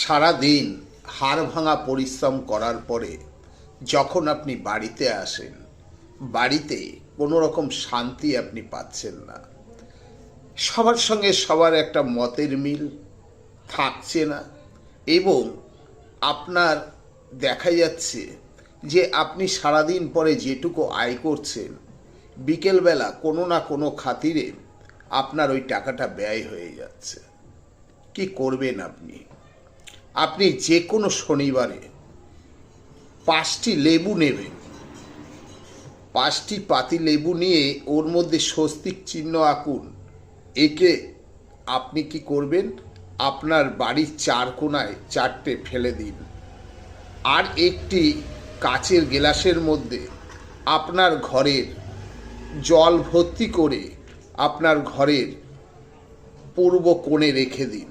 সারা দিন হাড় ভাঙা পরিশ্রম করার পরে যখন আপনি বাড়িতে আসেন, বাড়িতে কোনো রকম শান্তি আপনি পাচ্ছেন না। সবার সঙ্গে সবার একটা মতের মিল থাকছে না এবং আপনার দেখা যাচ্ছে যে আপনি সারাদিন পরে যেটুকু আয় করছেন, বিকেলবেলা কোনো না কোনো খাতিরে আপনার ওই টাকাটা ব্যয় হয়ে যাচ্ছে। কি করবেন আপনি? আপনি যে কোনো শনিবারে পাঁচটি লেবু নেবেন। পাঁচটি পাতি লেবু নিয়ে ওর মধ্যে স্বস্তিক চিহ্ন আঁকুন। একে আপনি কি করবেন? আপনার বাড়ির চার কোনায় চারটে ফেলে দিন। আর একটি কাচের গ্লাসের মধ্যে আপনার ঘরের জল ভর্তি করে আপনার ঘরের পূর্ব কোণে রেখে দিন।